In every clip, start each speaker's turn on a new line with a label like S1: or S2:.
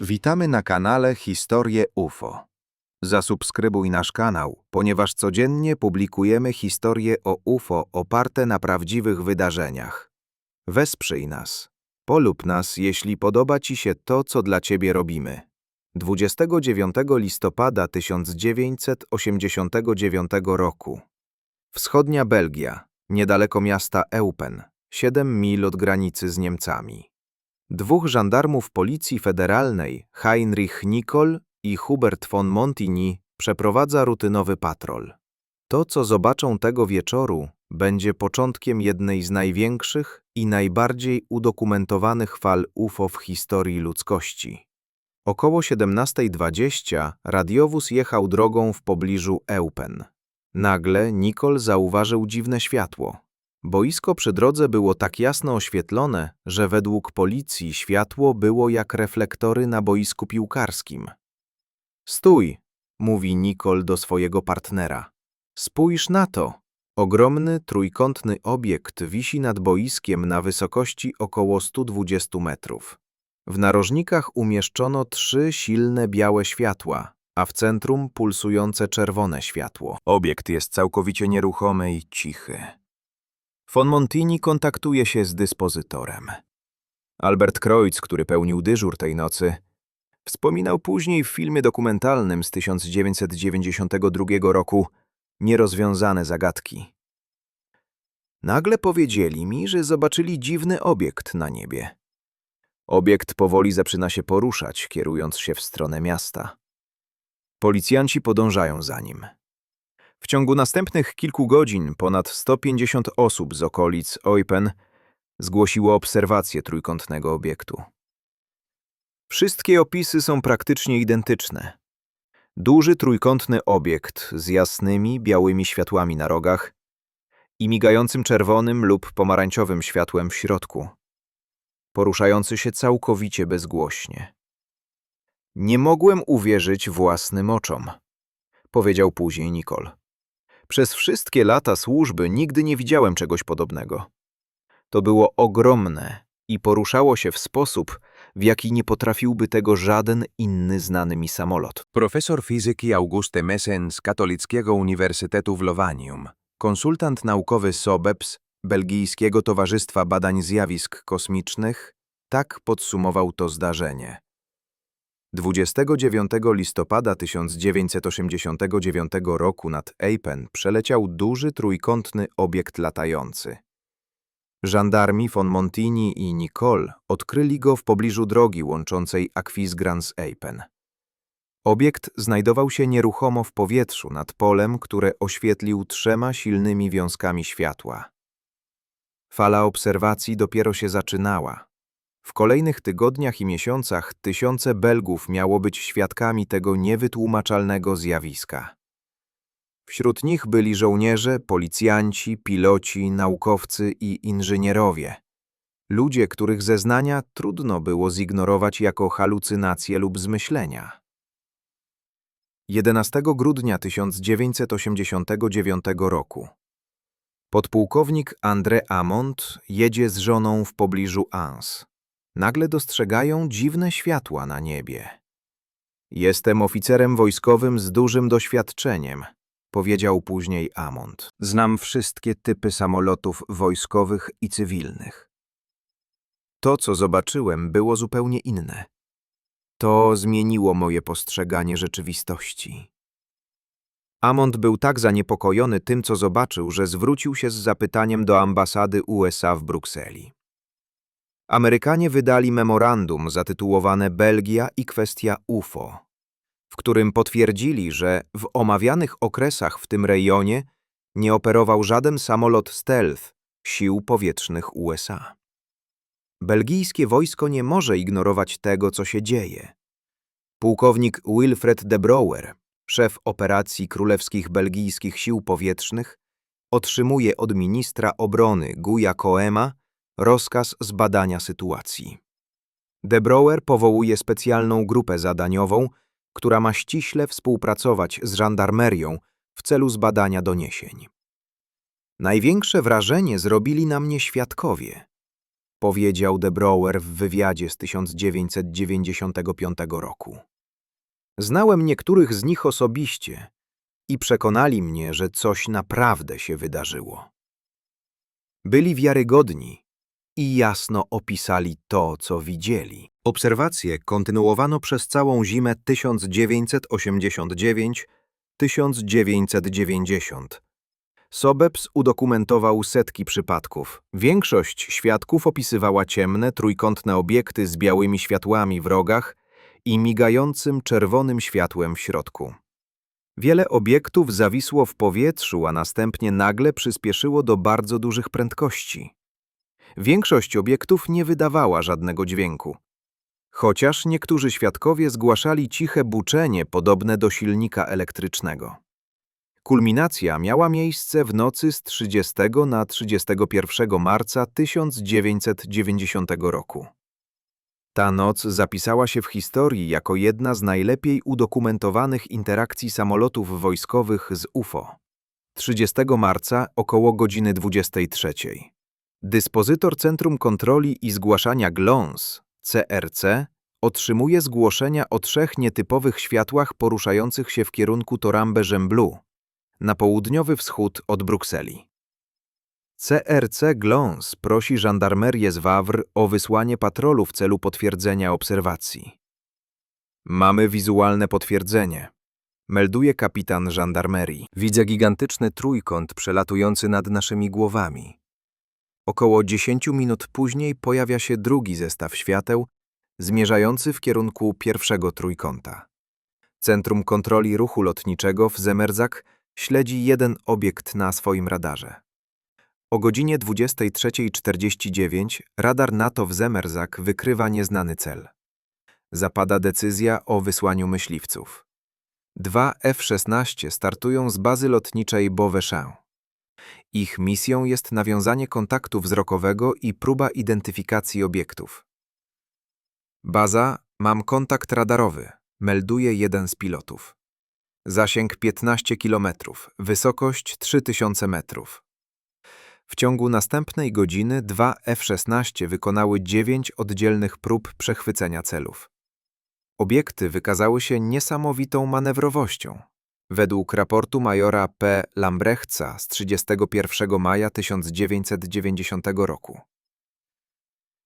S1: Witamy na kanale Historie UFO. Zasubskrybuj nasz kanał, ponieważ codziennie publikujemy historie o UFO oparte na prawdziwych wydarzeniach. Wesprzyj nas. Polub nas, jeśli podoba Ci się to, co dla Ciebie robimy. 29 listopada 1989 roku. Wschodnia Belgia, niedaleko miasta Eupen, 7 mil od granicy z Niemcami. Dwóch żandarmów Policji Federalnej, Heinrich Nicol i Hubert von Montigny, przeprowadza rutynowy patrol. To, co zobaczą tego wieczoru, będzie początkiem jednej z największych i najbardziej udokumentowanych fal UFO w historii ludzkości. Około 17.20 radiowóz jechał drogą w pobliżu Eupen. Nagle Nicol zauważył dziwne światło. Boisko przy drodze było tak jasno oświetlone, że według policji światło było jak reflektory na boisku piłkarskim. Stój, mówi Nicol do swojego partnera. Spójrz na to. Ogromny, trójkątny obiekt wisi nad boiskiem na wysokości około 120 metrów. W narożnikach umieszczono trzy silne białe światła, a w centrum pulsujące czerwone światło. Obiekt jest całkowicie nieruchomy i cichy. Von Montini kontaktuje się z dyspozytorem. Albert Kreutz, który pełnił dyżur tej nocy, wspominał później w filmie dokumentalnym z 1992 roku Nierozwiązane zagadki. Nagle powiedzieli mi, że zobaczyli dziwny obiekt na niebie. Obiekt powoli zaczyna się poruszać, kierując się w stronę miasta. Policjanci podążają za nim. W ciągu następnych kilku godzin ponad 150 osób z okolic Eupen zgłosiło obserwację trójkątnego obiektu. Wszystkie opisy są praktycznie identyczne. Duży trójkątny obiekt z jasnymi, białymi światłami na rogach i migającym czerwonym lub pomarańczowym światłem w środku, poruszający się całkowicie bezgłośnie. Nie mogłem uwierzyć własnym oczom, powiedział później Nicole. Przez wszystkie lata służby nigdy nie widziałem czegoś podobnego. To było ogromne i poruszało się w sposób, w jaki nie potrafiłby tego żaden inny znany mi samolot.
S2: Profesor fizyki Auguste Messen z Katolickiego Uniwersytetu w Lowanium, konsultant naukowy SOBEPS, Belgijskiego Towarzystwa Badań Zjawisk Kosmicznych, tak podsumował to zdarzenie. 29 listopada 1989 roku nad Eipen przeleciał duży trójkątny obiekt latający. Żandarmi von Montini i Nicole odkryli go w pobliżu drogi łączącej Aquisgrán z. Obiekt znajdował się nieruchomo w powietrzu nad polem, które oświetlił trzema silnymi wiązkami światła. Fala obserwacji dopiero się zaczynała. W kolejnych tygodniach i miesiącach tysiące Belgów miało być świadkami tego niewytłumaczalnego zjawiska. Wśród nich byli żołnierze, policjanci, piloci, naukowcy i inżynierowie. Ludzie, których zeznania trudno było zignorować jako halucynacje lub zmyślenia. 11 grudnia 1989 roku podpułkownik André Amont jedzie z żoną w pobliżu Ans. Nagle dostrzegają dziwne światła na niebie. Jestem oficerem wojskowym z dużym doświadczeniem, powiedział później Amont. Znam wszystkie typy samolotów wojskowych i cywilnych. To, co zobaczyłem, było zupełnie inne. To zmieniło moje postrzeganie rzeczywistości. Amont był tak zaniepokojony tym, co zobaczył, że zwrócił się z zapytaniem do ambasady USA w Brukseli. Amerykanie wydali memorandum zatytułowane Belgia i kwestia UFO, w którym potwierdzili, że w omawianych okresach w tym rejonie nie operował żaden samolot stealth sił powietrznych USA. Belgijskie wojsko nie może ignorować tego, co się dzieje. Pułkownik Wilfred de Brouwer, szef operacji Królewskich Belgijskich Sił Powietrznych, otrzymuje od ministra obrony Guya Koema rozkaz zbadania sytuacji. De Brouwer powołuje specjalną grupę zadaniową, która ma ściśle współpracować z żandarmerią w celu zbadania doniesień. Największe wrażenie zrobili na mnie świadkowie.
S1: powiedział de Brouwer w wywiadzie z 1995 roku. Znałem niektórych z nich osobiście i przekonali mnie, że coś naprawdę się wydarzyło. Byli wiarygodni i jasno opisali to, co widzieli. Obserwacje kontynuowano przez całą zimę 1989-1990. Sobeps udokumentował setki przypadków. Większość świadków opisywała ciemne, trójkątne obiekty z białymi światłami w rogach i migającym czerwonym światłem w środku. Wiele obiektów zawisło w powietrzu, a następnie nagle przyspieszyło do bardzo dużych prędkości. Większość obiektów nie wydawała żadnego dźwięku. Chociaż niektórzy świadkowie zgłaszali ciche buczenie podobne do silnika elektrycznego. Kulminacja miała miejsce w nocy z 30 na 31 marca 1990 roku. Ta noc zapisała się w historii jako jedna z najlepiej udokumentowanych interakcji samolotów wojskowych z UFO. 30 marca około godziny 23. Dyspozytor Centrum Kontroli i Zgłaszania GLONS, CRC, otrzymuje zgłoszenia o trzech nietypowych światłach poruszających się w kierunku Torambe Żemblu, na południowy wschód od Brukseli. CRC Glons prosi żandarmerię z Wawr o wysłanie patrolu w celu potwierdzenia obserwacji. Mamy wizualne potwierdzenie, melduje kapitan żandarmerii. Widzę gigantyczny trójkąt przelatujący nad naszymi głowami. Około 10 minut później pojawia się drugi zestaw świateł, zmierzający w kierunku pierwszego trójkąta. Centrum Kontroli Ruchu Lotniczego w Zemerzak śledzi jeden obiekt na swoim radarze. O godzinie 23.49 radar NATO w Zemerzak wykrywa nieznany cel. Zapada decyzja o wysłaniu myśliwców. Dwa F-16 startują z bazy lotniczej Beauvechain. Ich misją jest nawiązanie kontaktu wzrokowego i próba identyfikacji obiektów. Baza, mam kontakt radarowy, melduje jeden z pilotów. Zasięg 15 km, wysokość 3000 metrów. W ciągu następnej godziny dwa F-16 wykonały dziewięć oddzielnych prób przechwycenia celów. Obiekty wykazały się niesamowitą manewrowością. Według raportu majora P. Lambrechtsa z 31 maja 1990 roku.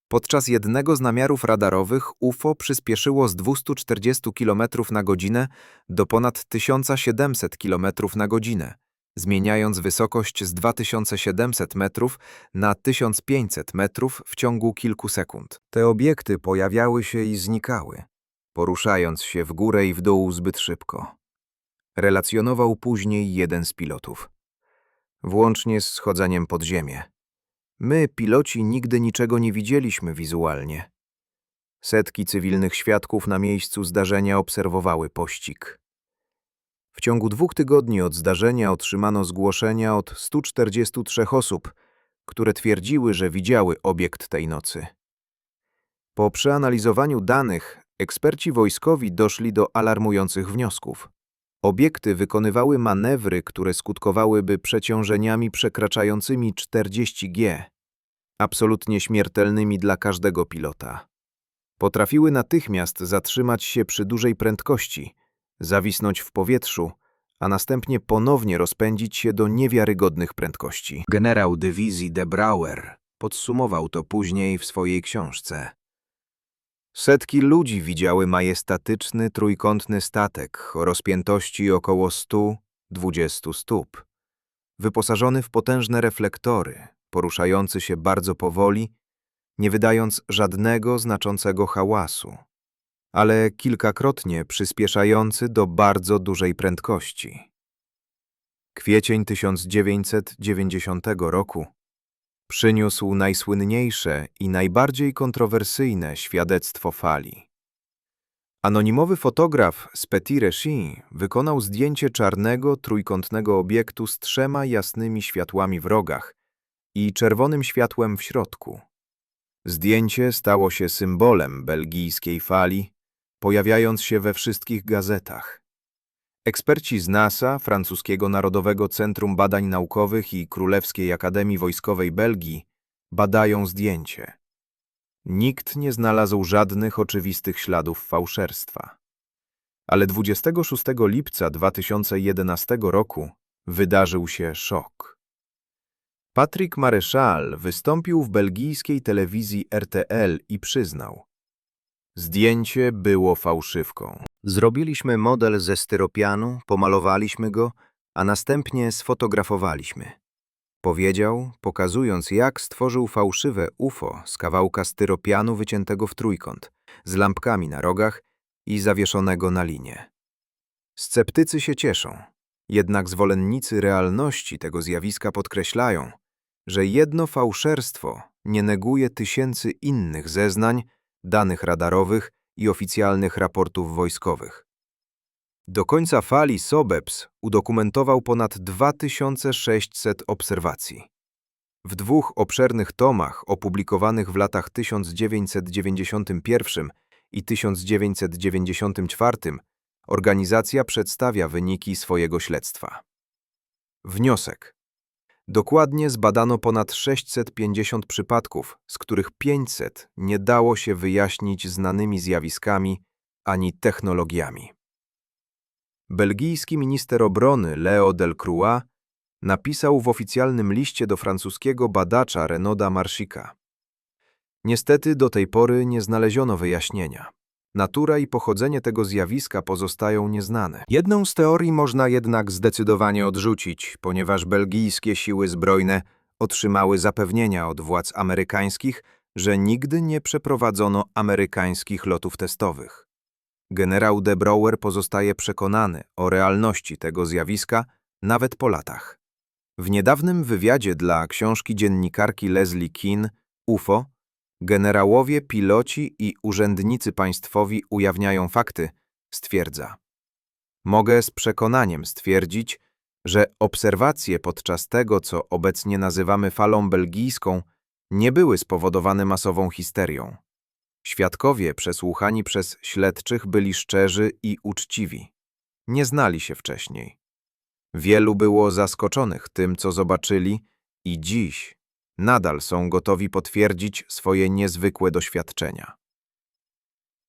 S1: Podczas jednego z namiarów radarowych UFO przyspieszyło z 240 km na godzinę do ponad 1700 km na godzinę, zmieniając wysokość z 2700 metrów na 1500 metrów w ciągu kilku sekund. Te obiekty pojawiały się i znikały, poruszając się w górę i w dół zbyt szybko. Relacjonował później jeden z pilotów. Włącznie z schodzeniem pod ziemię. My, piloci, nigdy niczego nie widzieliśmy wizualnie. Setki cywilnych świadków na miejscu zdarzenia obserwowały pościg. W ciągu dwóch tygodni od zdarzenia otrzymano zgłoszenia od 143 osób, które twierdziły, że widziały obiekt tej nocy. Po przeanalizowaniu danych, eksperci wojskowi doszli do alarmujących wniosków. Obiekty wykonywały manewry, które skutkowałyby przeciążeniami przekraczającymi 40 G, absolutnie śmiertelnymi dla każdego pilota. Potrafiły natychmiast zatrzymać się przy dużej prędkości, zawisnąć w powietrzu, a następnie ponownie rozpędzić się do niewiarygodnych prędkości. Generał dywizji de Brouwer podsumował to później w swojej książce. Setki ludzi widziały majestatyczny trójkątny statek o rozpiętości około 100-20 stóp, wyposażony w potężne reflektory, poruszający się bardzo powoli, nie wydając żadnego znaczącego hałasu, ale kilkakrotnie przyspieszający do bardzo dużej prędkości. Kwiecień 1990 roku przyniósł najsłynniejsze i najbardziej kontrowersyjne świadectwo fali. Anonimowy fotograf z Petit Réchy wykonał zdjęcie czarnego, trójkątnego obiektu z trzema jasnymi światłami w rogach i czerwonym światłem w środku. Zdjęcie stało się symbolem belgijskiej fali, pojawiając się we wszystkich gazetach. Eksperci z NASA, francuskiego Narodowego Centrum Badań Naukowych i Królewskiej Akademii Wojskowej Belgii badają zdjęcie.
S2: Nikt nie znalazł żadnych oczywistych śladów fałszerstwa. Ale 26 lipca 2011 roku wydarzył się szok. Patrick Maréchal wystąpił w belgijskiej telewizji RTL i przyznał: Zdjęcie było fałszywką.
S1: Zrobiliśmy model ze styropianu, pomalowaliśmy go, a następnie sfotografowaliśmy. Powiedział, pokazując jak stworzył fałszywe UFO z kawałka styropianu wyciętego w trójkąt, z lampkami na rogach i zawieszonego na linie. Sceptycy się cieszą, jednak zwolennicy realności tego zjawiska podkreślają, że jedno fałszerstwo nie neguje tysięcy innych zeznań, danych radarowych i oficjalnych raportów wojskowych. Do końca fali SOBEPS udokumentował ponad 2600 obserwacji. W dwóch obszernych tomach opublikowanych w latach 1991 i 1994 organizacja przedstawia wyniki swojego śledztwa. Wniosek. Dokładnie zbadano ponad 650 przypadków, z których 500 nie dało się wyjaśnić znanymi zjawiskami ani technologiami. Belgijski minister obrony Leo Delcroix napisał w oficjalnym liście do francuskiego badacza Renauda Marchika. Niestety do tej pory nie znaleziono wyjaśnienia. Natura i pochodzenie tego zjawiska pozostają nieznane. Jedną z teorii można jednak zdecydowanie odrzucić, ponieważ belgijskie siły zbrojne otrzymały zapewnienia od władz amerykańskich, że nigdy nie przeprowadzono amerykańskich lotów testowych. Generał de Brouwer pozostaje przekonany o realności tego zjawiska nawet po latach. W niedawnym wywiadzie dla książki dziennikarki Leslie Keane UFO generałowie, piloci i urzędnicy państwowi ujawniają fakty, stwierdza. Mogę z przekonaniem stwierdzić, że obserwacje podczas tego, co obecnie nazywamy falą belgijską, nie były spowodowane masową histerią. Świadkowie przesłuchani przez śledczych byli szczerzy i uczciwi. Nie znali się wcześniej. Wielu było zaskoczonych tym, co zobaczyli i dziś nadal są gotowi potwierdzić swoje niezwykłe doświadczenia.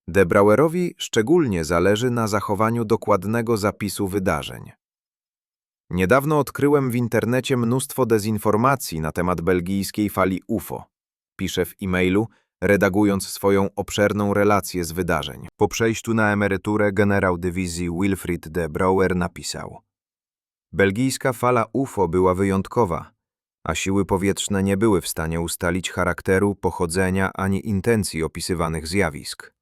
S1: De Brouwerowi szczególnie zależy na zachowaniu dokładnego zapisu wydarzeń. Niedawno odkryłem w internecie mnóstwo dezinformacji na temat belgijskiej fali UFO. Pisze w e-mailu, redagując swoją obszerną relację z wydarzeń. Po przejściu na emeryturę generał dywizji Wilfried de Brouwer napisał Belgijska fala UFO była wyjątkowa, a siły powietrzne nie były w stanie ustalić charakteru, pochodzenia ani intencji opisywanych zjawisk.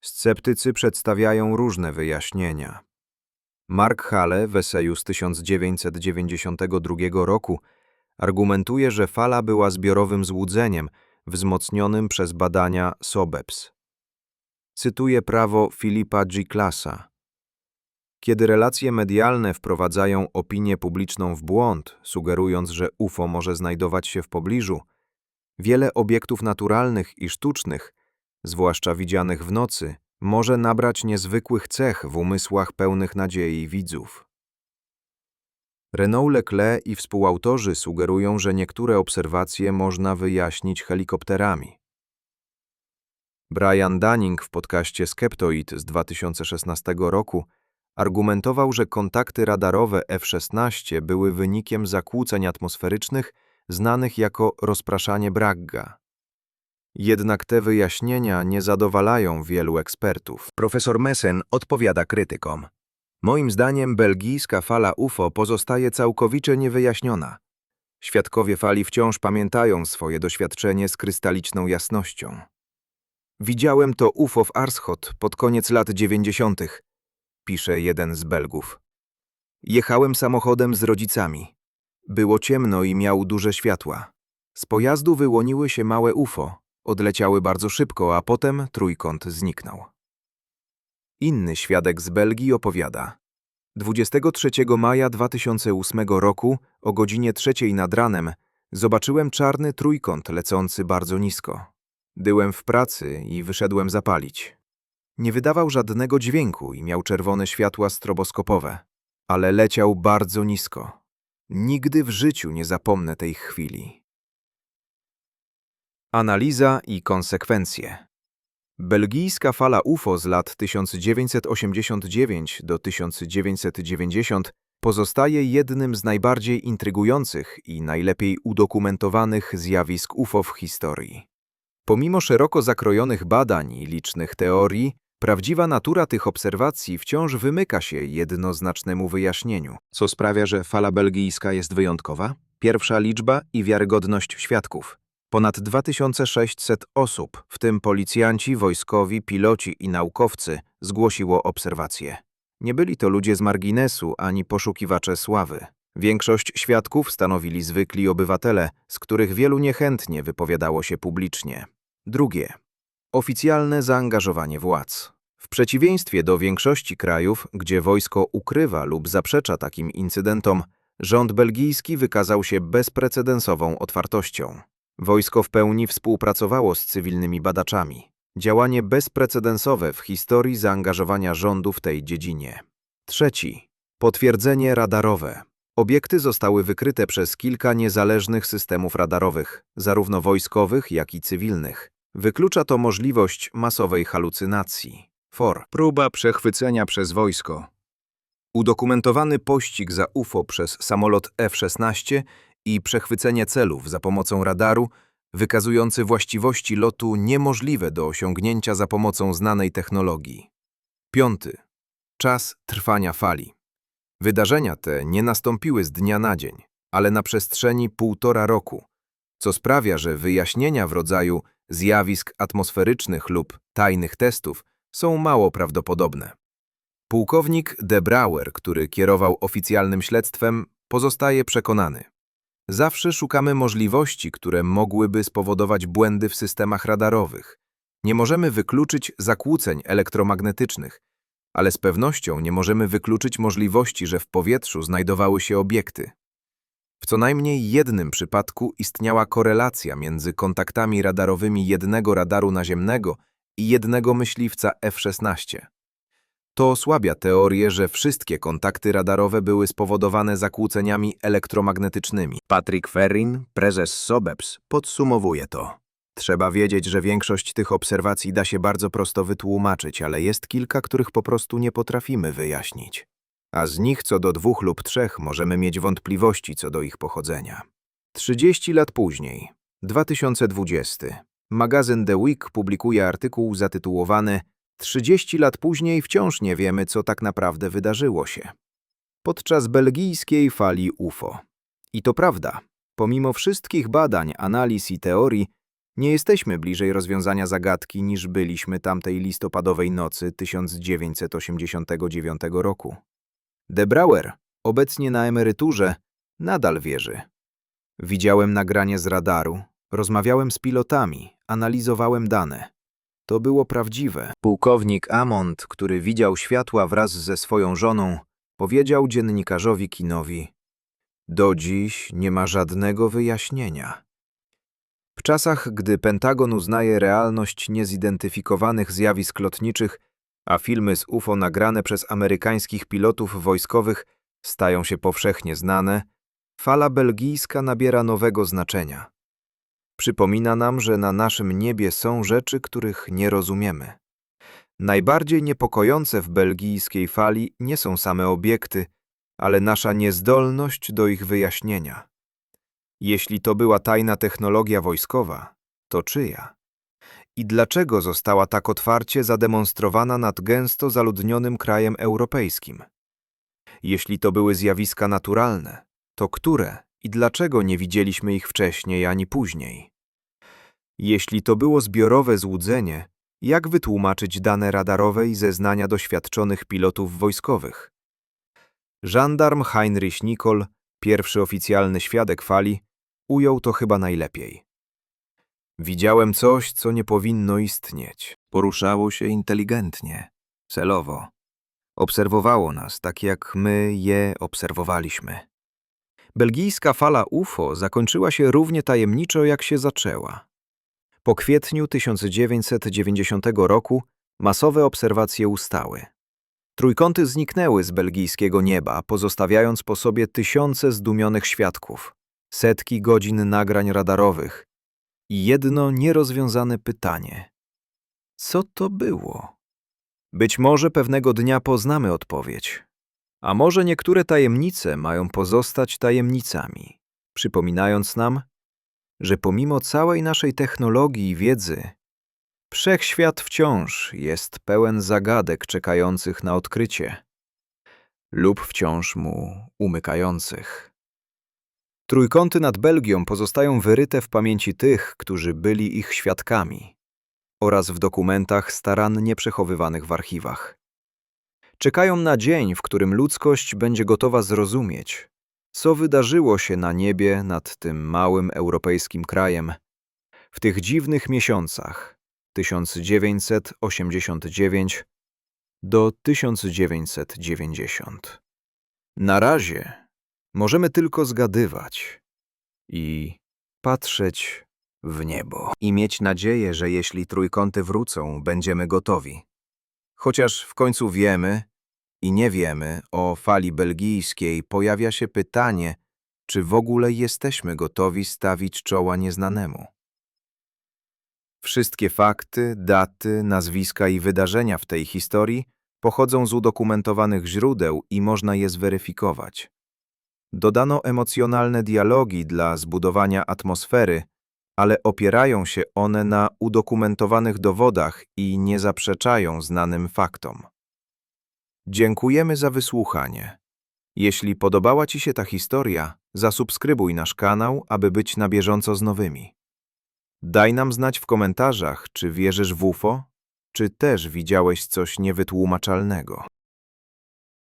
S1: Sceptycy przedstawiają różne wyjaśnienia. Mark Hale w eseju z 1992 roku argumentuje, że fala była zbiorowym złudzeniem wzmocnionym przez badania SOBEPS. Cytuję prawo Filipa G. Klasa. Kiedy relacje medialne wprowadzają opinię publiczną w błąd, sugerując, że UFO może znajdować się w pobliżu, wiele obiektów naturalnych i sztucznych, zwłaszcza widzianych w nocy, może nabrać niezwykłych cech w umysłach pełnych nadziei widzów. Renault Leclerc i współautorzy sugerują, że niektóre obserwacje można wyjaśnić helikopterami. Brian Dunning w podcaście Skeptoid z 2016 roku argumentował, że kontakty radarowe F-16 były wynikiem zakłóceń atmosferycznych znanych jako rozpraszanie Bragga. Jednak te wyjaśnienia nie zadowalają wielu ekspertów. Profesor Messen odpowiada krytykom. Moim zdaniem belgijska fala UFO pozostaje całkowicie niewyjaśniona. Świadkowie fali wciąż pamiętają swoje doświadczenie z krystaliczną jasnością. Widziałem to UFO w Arschot pod koniec lat dziewięćdziesiątych, pisze jeden z Belgów. Jechałem samochodem z rodzicami. Było ciemno i miał duże światła. Z pojazdu wyłoniły się małe UFO. Odleciały bardzo szybko, a potem trójkąt zniknął. Inny świadek z Belgii opowiada. 23 maja 2008 roku o godzinie trzeciej nad ranem zobaczyłem czarny trójkąt lecący bardzo nisko. Byłem w pracy i wyszedłem zapalić. Nie wydawał żadnego dźwięku i miał czerwone światła stroboskopowe, ale leciał bardzo nisko. Nigdy w życiu nie zapomnę tej chwili. Analiza i konsekwencje. Belgijska fala UFO z lat 1989 do 1990 pozostaje jednym z najbardziej intrygujących i najlepiej udokumentowanych zjawisk UFO w historii. Pomimo szeroko zakrojonych badań i licznych teorii, prawdziwa natura tych obserwacji wciąż wymyka się jednoznacznemu wyjaśnieniu. Co sprawia, że fala belgijska jest wyjątkowa? Pierwsza liczba i wiarygodność świadków. Ponad 2600 osób, w tym policjanci, wojskowi, piloci i naukowcy, zgłosiło obserwacje. Nie byli to ludzie z marginesu ani poszukiwacze sławy. Większość świadków stanowili zwykli obywatele, z których wielu niechętnie wypowiadało się publicznie. Drugie. Oficjalne zaangażowanie władz. W przeciwieństwie do większości krajów, gdzie wojsko ukrywa lub zaprzecza takim incydentom, rząd belgijski wykazał się bezprecedensową otwartością. Wojsko w pełni współpracowało z cywilnymi badaczami. Działanie bezprecedensowe w historii zaangażowania rządu w tej dziedzinie. Trzeci. Potwierdzenie radarowe. Obiekty zostały wykryte przez kilka niezależnych systemów radarowych, zarówno wojskowych, jak i cywilnych. Wyklucza to możliwość masowej halucynacji. For. Próba przechwycenia przez wojsko. Udokumentowany pościg za UFO przez samolot F-16 i przechwycenie celów za pomocą radaru, wykazujący właściwości lotu niemożliwe do osiągnięcia za pomocą znanej technologii. Piąty. Czas trwania fali. Wydarzenia te nie nastąpiły z dnia na dzień, ale na przestrzeni półtora roku, co sprawia, że wyjaśnienia w rodzaju zjawisk atmosferycznych lub tajnych testów są mało prawdopodobne. Pułkownik De Brouwer, który kierował oficjalnym śledztwem, pozostaje przekonany. Zawsze szukamy możliwości, które mogłyby spowodować błędy w systemach radarowych. Nie możemy wykluczyć zakłóceń elektromagnetycznych, ale z pewnością nie możemy wykluczyć możliwości, że w powietrzu znajdowały się obiekty. W co najmniej jednym przypadku istniała korelacja między kontaktami radarowymi jednego radaru naziemnego i jednego myśliwca F-16. To osłabia teorię, że wszystkie kontakty radarowe były spowodowane zakłóceniami elektromagnetycznymi. Patrick Ferrin, prezes SOBEPS, podsumowuje to. Trzeba wiedzieć, że większość tych obserwacji da się bardzo prosto wytłumaczyć, ale jest kilka, których po prostu nie potrafimy wyjaśnić. A z nich co do dwóch lub trzech możemy mieć wątpliwości co do ich pochodzenia. 30 lat później, 2020, magazyn The Week publikuje artykuł zatytułowany 30 lat później wciąż nie wiemy, co tak naprawdę wydarzyło się. Podczas belgijskiej fali UFO. I to prawda, pomimo wszystkich badań, analiz i teorii, nie jesteśmy bliżej rozwiązania zagadki niż byliśmy tamtej listopadowej nocy 1989 roku. De obecnie na emeryturze, nadal wierzy. Widziałem nagranie z radaru, rozmawiałem z pilotami, analizowałem dane. To było prawdziwe. Pułkownik Amont, który widział światła wraz ze swoją żoną, powiedział dziennikarzowi Kinowi: Do dziś nie ma żadnego wyjaśnienia. W czasach, gdy Pentagon uznaje realność niezidentyfikowanych zjawisk lotniczych, a filmy z UFO nagrane przez amerykańskich pilotów wojskowych stają się powszechnie znane, fala belgijska nabiera nowego znaczenia. Przypomina nam, że na naszym niebie są rzeczy, których nie rozumiemy. Najbardziej niepokojące w belgijskiej fali nie są same obiekty, ale nasza niezdolność do ich wyjaśnienia. Jeśli to była tajna technologia wojskowa, to czyja? I dlaczego została tak otwarcie zademonstrowana nad gęsto zaludnionym krajem europejskim? Jeśli to były zjawiska naturalne, to które i dlaczego nie widzieliśmy ich wcześniej ani później? Jeśli to było zbiorowe złudzenie, jak wytłumaczyć dane radarowe i zeznania doświadczonych pilotów wojskowych? Żandarm Heinrich Nicol, pierwszy oficjalny świadek fali, ujął to chyba najlepiej. Widziałem coś, co nie powinno istnieć. Poruszało się inteligentnie, celowo. Obserwowało nas, tak jak my je obserwowaliśmy. Belgijska fala UFO zakończyła się równie tajemniczo, jak się zaczęła. Po kwietniu 1990 roku masowe obserwacje ustały. Trójkąty zniknęły z belgijskiego nieba, pozostawiając po sobie tysiące zdumionych świadków, setki godzin nagrań radarowych, jedno nierozwiązane pytanie. Co to było? Być może pewnego dnia poznamy odpowiedź. A może niektóre tajemnice mają pozostać tajemnicami, przypominając nam, że pomimo całej naszej technologii i wiedzy, wszechświat wciąż jest pełen zagadek czekających na odkrycie lub wciąż mu umykających. Trójkąty nad Belgią pozostają wyryte w pamięci tych, którzy byli ich świadkami oraz w dokumentach starannie przechowywanych w archiwach. Czekają na dzień, w którym ludzkość będzie gotowa zrozumieć, co wydarzyło się na niebie nad tym małym europejskim krajem w tych dziwnych miesiącach 1989 do 1990. Na razie możemy tylko zgadywać i patrzeć w niebo i mieć nadzieję, że jeśli trójkąty wrócą, będziemy gotowi. Chociaż w końcu wiemy i nie wiemy, o fali belgijskiej pojawia się pytanie, czy w ogóle jesteśmy gotowi stawić czoła nieznanemu. Wszystkie fakty, daty, nazwiska i wydarzenia w tej historii pochodzą z udokumentowanych źródeł i można je zweryfikować. Dodano emocjonalne dialogi dla zbudowania atmosfery, ale opierają się one na udokumentowanych dowodach i nie zaprzeczają znanym faktom. Dziękujemy za wysłuchanie. Jeśli podobała Ci się ta historia, zasubskrybuj nasz kanał, aby być na bieżąco z nowymi. Daj nam znać w komentarzach, czy wierzysz w UFO, czy też widziałeś coś niewytłumaczalnego.